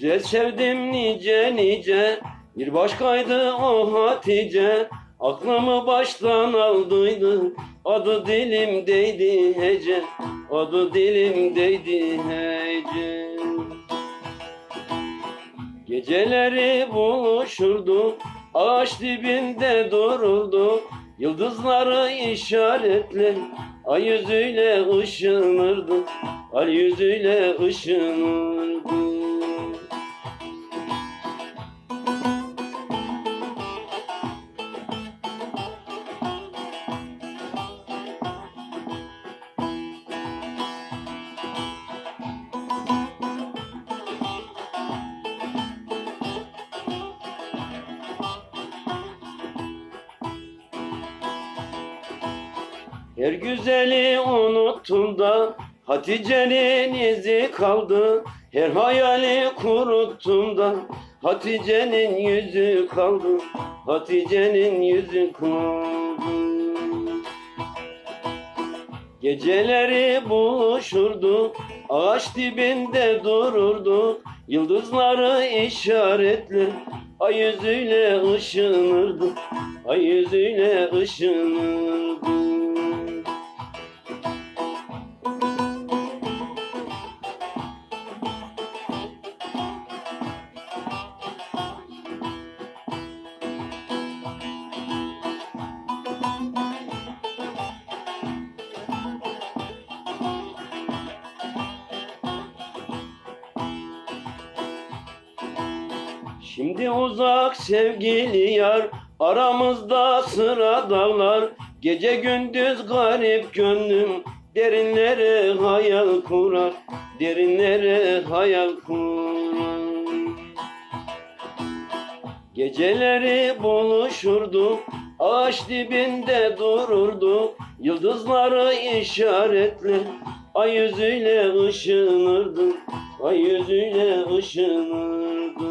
Güzel sevdim nice nice. Bir başkaydı o Hatice. Aklımı baştan aldıydı. Adı dilimdeydi hece. Adı dilimdeydi hece. Geceleri buluşurdu Ağaç dibinde dururdu. Yıldızları işaretle Ay yüzüyle ışınırdı. Ay yüzüyle ışınırdı Her güzeli unuttum da Hatice'nin izi kaldı. Her hayali kuruttum da Hatice'nin yüzü kaldı. Hatice'nin yüzü kaldı. Geceleri buluşurdu Ağaç dibinde dururdu. Yıldızları işaretle Ay yüzüyle ışınırdı Ay yüzüyle ışınırdı Şimdi uzak sevgili yar Aramızda sıra dağlar. Gece gündüz garip gönlüm Derinlere hayal kurar. Derinlere hayal kurar. Geceleri buluşurdu Ağaç dibinde dururdu. Yıldızları işaretle Ay yüzüyle ışınırdı. Ay yüzüyle ışınırdı